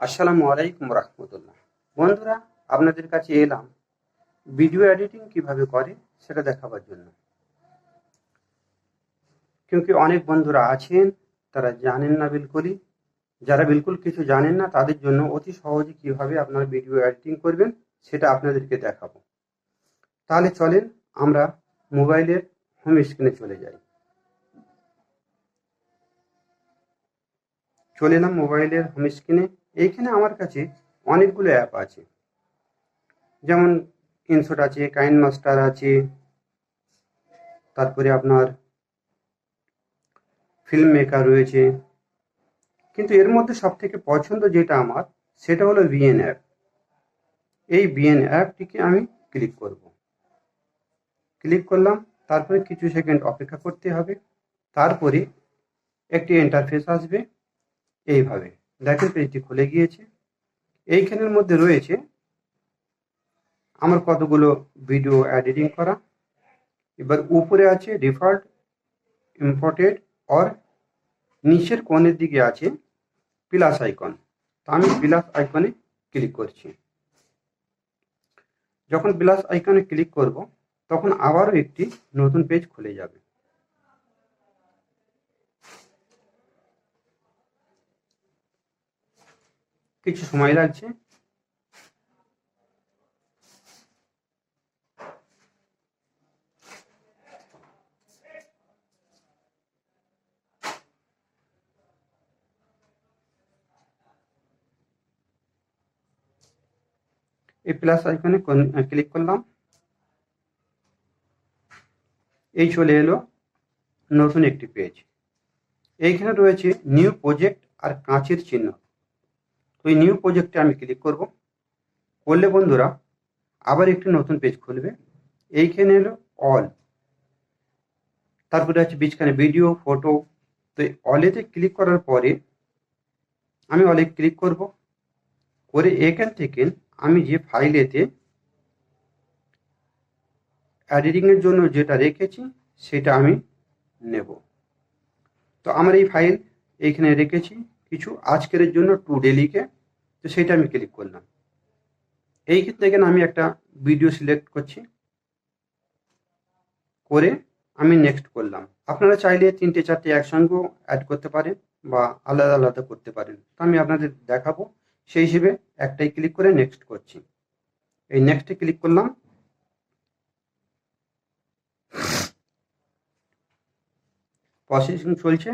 আসসালামু আলাইকুম রহমতুল্লাহ। বন্ধুরা, আপনাদের কাছে এলাম ভিডিও এডিটিং কীভাবে করে সেটা দেখাবার জন্য। কিন্তু অনেক বন্ধুরা আছেন, তারা জানেন না বিলকুলই যারা বিলকুল কিছু জানেন না, তাদের জন্য অতি সহজে কীভাবে আপনারা ভিডিও এডিটিং করবেন সেটা আপনাদেরকে দেখাবো। তাহলে চলেন আমরা মোবাইলের হোম স্ক্রিনে চলে যাই। চলে এলাম মোবাইলের হোম স্ক্রিনে। এইখানে আমার কাছে অনেকগুলো অ্যাপ আছে। যেমন ইনশট আছে কাইন মাস্টার আছে, তারপরে আপনার ফিল্ম মেকার রয়েছে। কিন্তু এর মধ্যে সব থেকে পছন্দ যেটা আমার, সেটা হলো ভিএন অ্যাপ এই ভিএন অ্যাপটিকে আমি ক্লিক করব। ক্লিক করলাম, তারপরে কিছু সেকেন্ড অপেক্ষা করতে হবে, তারপরে একটি ইন্টারফেস আসবে, এইভাবে। দেখেন পেজটি খুলে গিয়েছে। এইখানের মধ্যে রয়েছে আমার কতগুলো ভিডিও এডিটিং করা। এবার উপরে আছে ডিফল্ট ইম্পোর্টেড অর নিচের কোণের দিকে আছে প্লাস আইকন তা আমি প্লাস আইকনে ক্লিক করছি। যখন প্লাস আইকনে ক্লিক করব, তখন আবারও একটি নতুন পেজ খুলে যাবে। কিছু সময় লাগছে। এই প্লাস আইকনে ক্লিক করলাম। এই চলে এলো নতুন একটি পেজ এইখানে রয়েছে নিউ প্রজেক্ট আর কাঁচের চিহ্ন। তো এই নিউ প্রজেক্টে আমি ক্লিক করব। করলে বন্ধুরা, আবার একটি নতুন পেজ খুলবে। এইখানে এলো অল তারপরে আছে বিচখানে ভিডিও ফটো তো এই অলেতে ক্লিক করার পরে আমি অলে ক্লিক করব। করে এখান থেকে আমি যে ফাইলেতে এডিটিংয়ের জন্য যেটা রেখেছি, সেটা আমি নেব। তো আমার এই ফাইল এইখানে রেখেছি। কিছু আজকের জন্য টু ডেলিকে তো সেটা আমি ক্লিক করলাম। এই ক্ষেত্রে এখানে আমি একটা ভিডিও সিলেক্ট করছি। করে আমি নেক্সট করলাম। আপনারা চাইলে তিনটে চারটে একসঙ্গেও অ্যাড করতে পারেন বা আলাদা আলাদা করতে পারেন। তো আমি আপনাদের দেখাবো। সেই হিসেবে একটাই ক্লিক করে নেক্সট করছি। এই নেক্সটে ক্লিক করলাম। প্রসেসিং চলছে।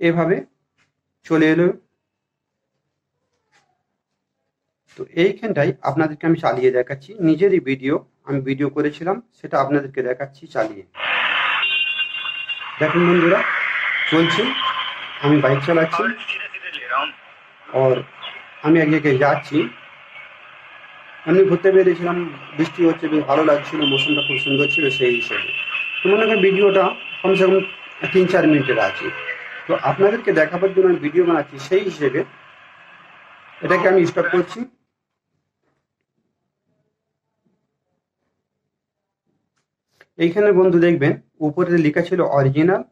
এভাবে চলে এলো। তো এইখানটাই আপনাদেরকে আমি চালিয়ে দেখাচ্ছি। নিজেরই ভিডিও আমি ভিডিও করেছিলাম, সেটা আপনাদেরকে দেখাচ্ছি চালিয়ে। দেখুন বন্ধুরা, চলছে। আমি বাইক চালাচ্ছি। আর আমি এক জায়গায় যাচ্ছি। আমি ঘুরতে বেরিয়েছিলাম, বৃষ্টি হচ্ছে, বেশ ভালো লাগছিল, মৌসুমটা খুব সুন্দর ছিল সেই হিসেবে। তো মনে করেন ভিডিওটা কমসে কম তিন চার মিনিটের আছে। তো আপনাদেরকে দেখাবার জন্য আমি ভিডিও বানাচ্ছি, সেই হিসেবে এটাকে আমি স্টপ করছি। এইখানে বন্ধু দেখবেন, উপরে লেখা ছিল অরিজিনাল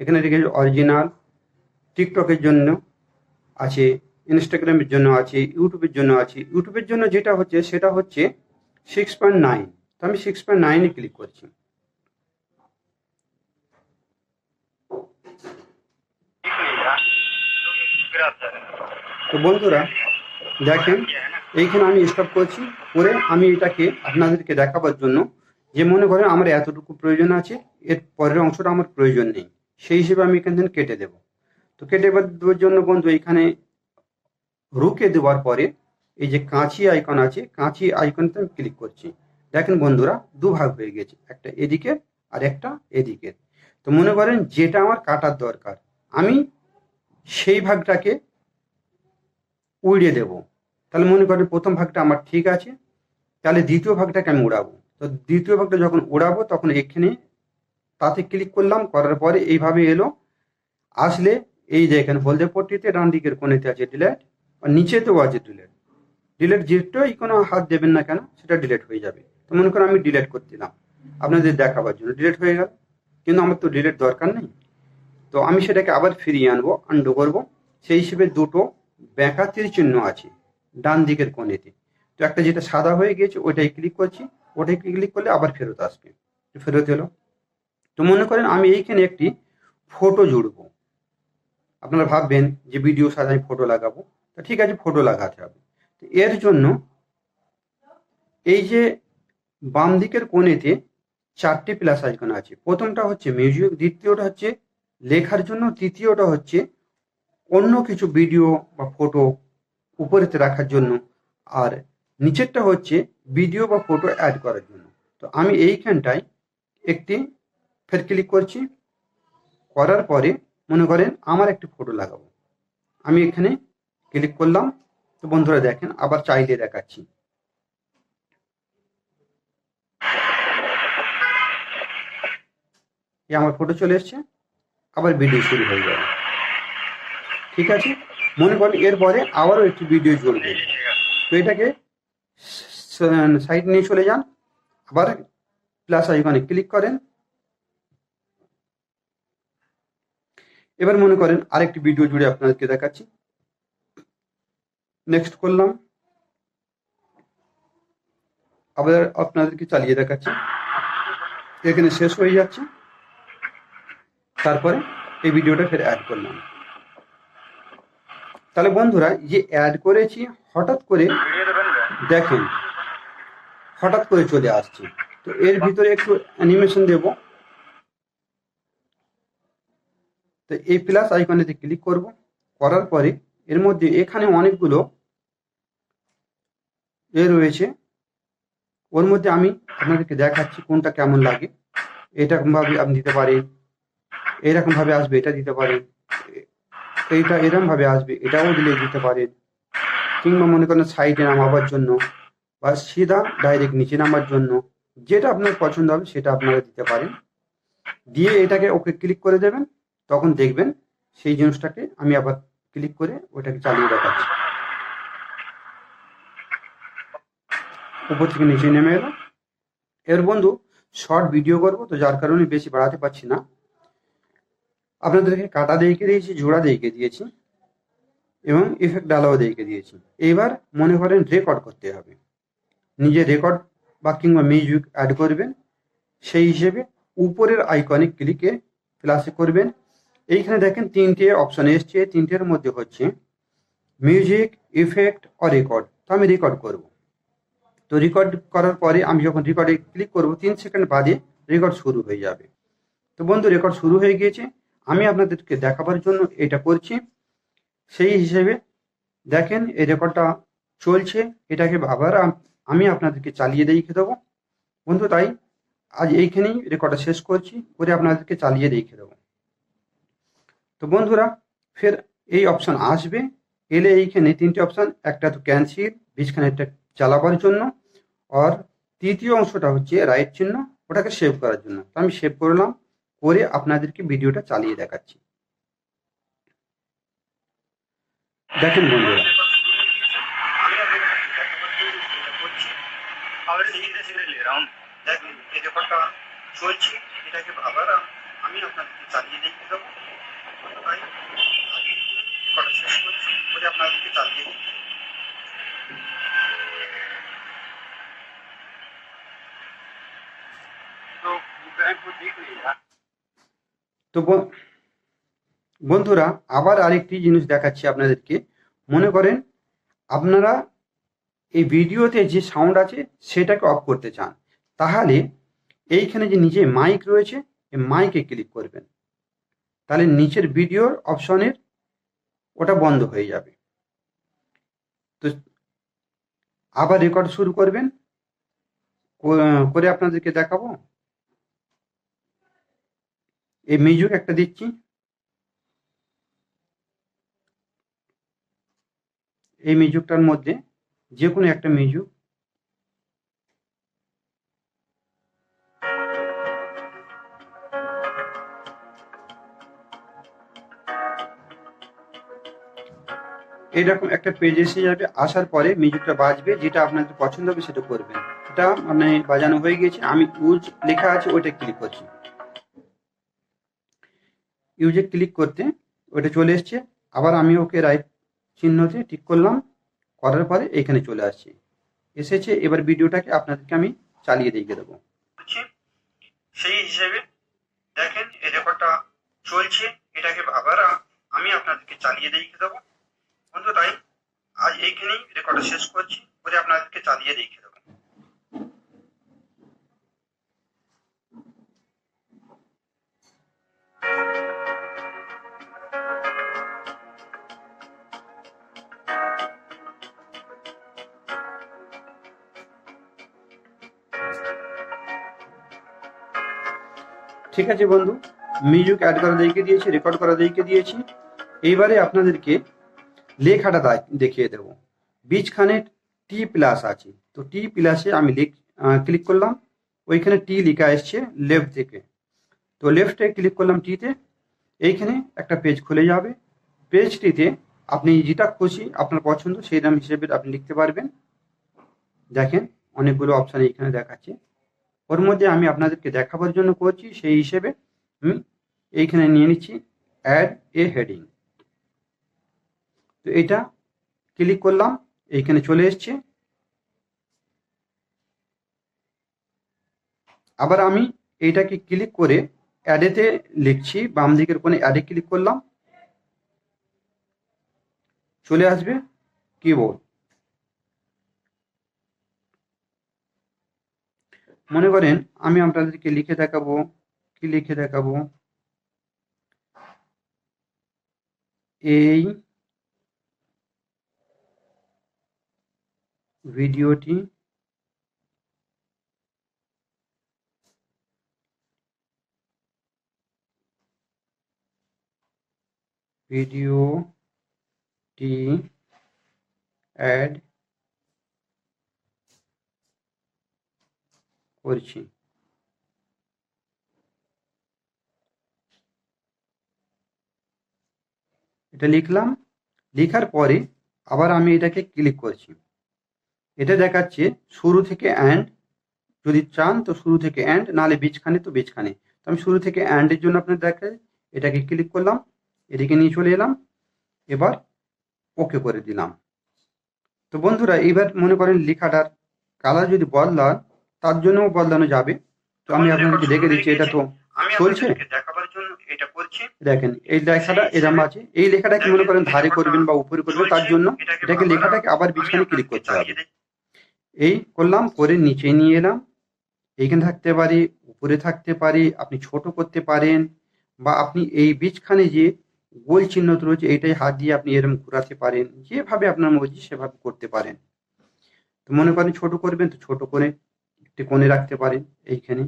এখানে লিখেছে অরিজিনাল টিকটকের জন্য আছে ইনস্টাগ্রামের জন্য আছে ইউটিউবের জন্য আছে। ইউটিউবের জন্য যেটা হচ্ছে, সেটা হচ্ছে সিক্স পয়েন্ট নাইন তো আমি সিক্স পয়েন্ট নাইনে ক্লিক করছি। তো বন্ধুরা, দেখেন, এইখানে আমি স্টপ করছি। করে আমি এটাকে আপনাদেরকে দেখাবার জন্য যে মনে করেন আমার এতটুকু প্রয়োজন আছে, এর পরের অংশটা আমার প্রয়োজন নেই। সেই হিসেবে আমি এখান থেকে কেটে দেব। তো কেটে দেওয়ার জন্য বন্ধু এখানে রুকে দেওয়ার পরে এই যে কাঁচি আইকন আছে, কাঁচি আইকনতে আমি ক্লিক করছি। দেখেন বন্ধুরা দু ভাগ হয়ে গেছে, একটা এদিকের আর একটা এদিকের। তো মনে করেন যেটা আমার কাটার দরকার, আমি সেই ভাগটাকে উড়িয়ে দেব। তাহলে মনে করেন প্রথম ভাগটা আমার ঠিক আছে, তাহলে দ্বিতীয় ভাগটাকে আমি উড়াবো। তো দ্বিতীয় ভাগটা যখন উড়াবো, তখন এখানে তাতে ক্লিক করলাম, করার পরে এইভাবে এলো। আসলে এই যে এখানে হলদে পট্টিতে ডান দিকের কোণেতে আছে ডিলেট আর নিচেতেও আছে ডিলেট ডিলেট যেটাই কোনো হাত দেবেন না কেন, সেটা ডিলেট হয়ে যাবে। তো মনে করেন আমি ডিলেট করতে দিলাম। আপনাদের দেখাবার জন্য ডিলেট হয়ে গেল। কিন্তু আমার তো ডিলেট দরকার নেই। তো আমি সেটাকে আবার ফিরিয়ে আনব আন্ডু করব। সেই হিসেবে দুটো ব্যাঁকা তীর চিহ্ন আছে, ডান দিকের কোণেতে। তো একটা যেটা সাদা হয়ে গিয়েছে, ওইটাই ক্লিক করছি। ওটাই ক্লিক করলে আবার ফেরত আসবে। ফেরত এলো। তো মনে করেন আমি এইখানে একটি ফটো জুড়বো। আপনারা ভাববেন যে ভিডিও সাথে আমি ফটো লাগাবো। তা ঠিক আছে ফটো লাগাতে হবে। তো এর জন্য এই যে বাম দিকের কোণেতে চারটি প্লাস আইকন আছে। প্রথমটা হচ্ছে মিউজিক দ্বিতীয়টা হচ্ছে লেখার জন্য তৃতীয়টা হচ্ছে অন্য কিছু ভিডিও বা ফটো উপরেতে রাখার জন্য আর নিচেরটা হচ্ছে ভিডিও বা ফটো অ্যাড করার জন্য। তো আমি এইখানটায় একটি ফের ক্লিক করছি। করার পরে মনে করেন আমার একটি ফটো লাগাবো। আমি এখানে ক্লিক করলাম। তো বন্ধুরা দেখেন, আবার চাইলে দেখাচ্ছি। আমার ফটো চলে এসছে। আবার ভিডিও শুরু হয়ে যাবে। ঠিক আছে? মনে করেন এরপরে আবারও একটি ভিডিও চলবে। তো এটাকে সাইড নিয়ে চলে যান। আবার প্লাস আইকনে ক্লিক করেন। এবার মনে করেন আরেকটি ভিডিও জুড়ে আপনাদেরকে দেখাচ্ছি। নেক্সট করলাম। আবার আপনাদেরকে চালিয়ে দেখাচ্ছি। এখানে শেষ হয়ে যাচ্ছে। তারপরে এই ভিডিওটা ফের অ্যাড করলাম। তাহলে বন্ধুরা, যে অ্যাড করেছি, হঠাৎ করে দেখেন, হঠাৎ করে চলে আসছে। তো এর ভিতরে একটু অ্যানিমেশন দেব। তো এই প্লাস আইকনে আইকনেতে ক্লিক করব। করার পরে এর মধ্যে এখানে অনেকগুলো এ রয়েছে। ওর মধ্যে আমি আপনাদেরকে দেখাচ্ছি কোনটা কেমন লাগে। এরকম ভাবে আপনি দিতে পারেন। এরকম ভাবে আসবে, এটা দিতে পারেন এইটা এরকম ভাবে আসবে, এটাও দিলে দিতে পারেন কিংবা মনে করেন সাইডে নামাবার জন্য বা সিধা ডাইরেক্ট নিচে নামার জন্য, যেটা আপনার পছন্দ হবে সেটা আপনারা দিতে পারেন। দিয়ে এটাকে ওকে ক্লিক করে দেবেন, তখন দেখবেন সেই জিনিসটাকে আমি আবার ক্লিক করে ওটাকে চালিয়ে দেখাচ্ছি। উপর থেকে নিচে নেমে এলো। এর বন্ধু শর্ট ভিডিও করব, তো যার কারণে বেশি বাড়াতে পারছি না। আপনাদেরকে কাটা দিয়েকে দিয়েছি, জোড়া দিয়েকে দিয়েছি এবং ইফেক্ট ডালাও দিয়েকে দিয়েছি। এইবার মনে করেন রেকর্ড করতে হবে। নিজে রেকর্ড বা কিংবা মিউজিক অ্যাড করবেন। সেই হিসেবে উপরের আইকনে ক্লিকে প্লাসে করবেন। এইখানে দেখেন তিনটে অপশন এসছে তিনটের মধ্যে হচ্ছে মিউজিক ইফেক্ট ও রেকর্ড তো আমি রেকর্ড করব। তো রেকর্ড করার পরে আমি যখন রেকর্ডে ক্লিক করব, তিন সেকেন্ড বাদে রেকর্ড শুরু হয়ে যাবে। তো বন্ধু রেকর্ড শুরু হয়ে গিয়েছে। আমি আপনাদেরকে দেখাবার জন্য এটা করছি। সেই হিসেবে দেখেন, এই রেকর্ডটা চলছে। এটাকে আবার আমি আপনাদেরকে চালিয়ে রেখে দেবো। বন্ধু, তাই আজ এইখানেই রেকর্ডটা শেষ করছি। করে আপনাদেরকে চালিয়ে রেখে দেবো। তো বন্ধুরা, ফের এই অপশন আসবে। এলে এইখানে তিনটে অপশান, একটা তো ক্যান্সিল একটা চালাবার জন্য। আর তৃতীয় অংশটা হচ্ছে রাইট চিহ্ন, ওটাকে সেভ করার জন্য। তো আমি সেভ করলাম করে আপনাদেরকে ভিডিওটা চালিয়ে দেখাচ্ছি। দেখেন বন্ধুরা। চলছে এটাকে আবার আমি আপনাদেরকে চালিয়ে দেখতে দেবো তাই রেকর্ডটা শেষ করছি করে আপনাদেরকে চালিয়ে দিই তো বন্ধুরা, আবার আরেকটি জিনিস দেখাচ্ছি আপনাদেরকে। মনে করেন, আপনারা এই ভিডিওতে যে সাউন্ড আছে, সেটাকে অফ করতে চান। তাহলে, এইখানে যে নিচে মাইক রয়েছে, এই মাইকে ক্লিক করবেন। তাহলে নিচের ভিডিওর অপশনের ওটা বন্ধ হয়ে যাবে। তো আবার রেকর্ড শুরু করবেন। করে আপনাদেরকে দেখাবো। এই মিউজিক একটা দিচ্ছি এই মিউজিকটার মধ্যে যে কোনো একটা মিউজিক এরকম একটা পেজ এসে যাবে, আসার পরে মিউজিকটা বাজবে, যেটা আপনাদের পছন্দ হবে সেটা করবেন। এটা মানে বাজানো হয়ে গেছে, আমি ইউজ লেখা আছে, ওইটা ক্লিক করছি। ইউজে ক্লিক করতে ওটা চলে এসছে। আবার আমি ওকে রাইট চিহ্নতে টিক করলাম। করার পরে এখানে চলে আসছে। এসেছে, এবার ভিডিওটাকে আপনাদেরকে আমি চালিয়ে দেখিয়ে দেবো। সেই হিসেবে দেখেন এই রেকর্ডটা চলছে। এটাকে আবার আমি আপনাদেরকে চালিয়ে দেখিয়ে দেবো। বন্ধু তাই আজ এইখানেই রেকর্ডটা শেষ করছি। করে আপনাদেরকে চালিয়ে দেখিয়ে দেবো। ঠিক আছে বন্ধু, মিউজিক অ্যাড করা দেখিয়ে দিয়েছি, রেকর্ড করা দেখিয়ে দিয়েছি। এইবারে আপনাদেরকে লেখাটা দেখিয়ে দেব। বীজখানে টি প্লাস আছে। তো টি প্লাসে আমি লিখ ক্লিক করলাম। ওইখানে টি লেখা এসছে লেফট থেকে। তো লেফটে ক্লিক করলাম টিতে এইখানে একটা পেজ খুলে যাবে। পেজটিতে আপনি যেটা খুশি, আপনার পছন্দ, সেই নাম হিসেবে আপনি লিখতে পারবেন। দেখেন, অনেকগুলো অপশান এইখানে দেখাচ্ছে। ওর মধ্যে আমি আপনাদেরকে দেখাবার জন্য করছি, সেই হিসেবে আমি এইখানে নিয়ে নিচ্ছি অ্যাড এ হেডিং তো এটা ক্লিক করলাম, এইখানে চলে এসছে। আবার আমি এইটাকে ক্লিক করে অ্যাডেতে লিখছি, বাম দিকের কোণে অ্যাডে ক্লিক করলাম। চলে আসবে কিবোর্ড মনে করেন আমি আপনাদেরকে লিখে দেখাবো কি লিখে দেখাবো? এই ভিডিওটি ভিডিওটি অ্যাড করছি। এটা লিখলাম, লেখার পরে আবার আমি এটাকে ক্লিক করছি। এটা দেখাচ্ছে শুরু থেকে অ্যান্ড যদি চান তো শুরু থেকে অ্যান্ড নাহলে বীজখানে তো বীজখানে। তো আমি শুরু থেকে অ্যান্ডের জন্য আপনার দেখাই, এটাকে ক্লিক করলাম, এদিকে নিয়ে চলে এলাম, এবার ওকে করে দিলাম। তো বন্ধুরা এবার মনে করেন লেখাটার কালার যদি বদলান তার জন্যও বদলানো যাবে। তো আমি আপনাদেরকে দেখে দিচ্ছি এটা তো চলছে? দেখাবার জন্য এটা করছি। দেখেন এই লেখাটা এরম আছে। এই লেখাটা কি মনে করেন ধারে করবেন বা উপরে করবেন তার জন্য এটাকে লেখাটাকে আবার বিছখানে ক্লিক করতে হবে। এই করলাম করে নিচে নিয়ে এলাম। এইখানে থাকতে পারি উপরে থাকতে পারি আপনি ছোট করতে পারেন বা আপনি এই বীজখানে যে গোল চিহ্ন রয়েছে এইটাই হাত দিয়ে আপনি এরকম ঘোরাতে পারেন। যেভাবে আপনার মর্জি সেভাবে করতে পারেন। তো মনে করেন ছোট করবেন তো ছোট করে একটি কোণে রাখতে পারেন এইখানে।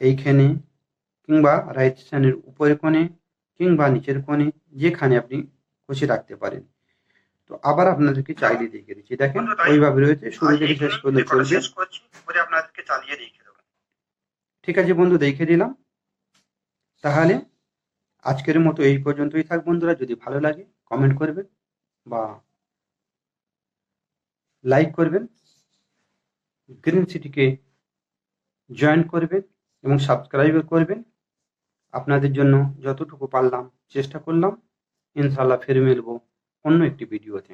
এইখানে কিংবা রাইট স্ট্যান্ডের উপরে কোণে কিংবা নিচের কোণে যেখানে আপনি খুশি রাখতে পারেন। তো আবার আপনাদেরকে চাইলে দেখিয়ে দিচ্ছি। দেখেন ওইভাবে রয়েছে। শুরু থেকে শেষ পর্যন্ত চলবে। আপনাদেরকে চালিয়ে দেখিয়ে দেবো। ঠিক আছে বন্ধু দেখে দিলাম। তাহলে আজকের মতো এই পর্যন্তই থাক বন্ধুরা। যদি ভালো লাগে কমেন্ট করবেন বা লাইক করবেন। গ্রিন সিটিকে জয়েন করবেন এবং সাবস্ক্রাইব করবেন আপনাদের জন্য যতটুকু পারলাম, চেষ্টা করলাম ইনশাল্লাহ ফিরে মিলব অন্য একটি ভিডিওতে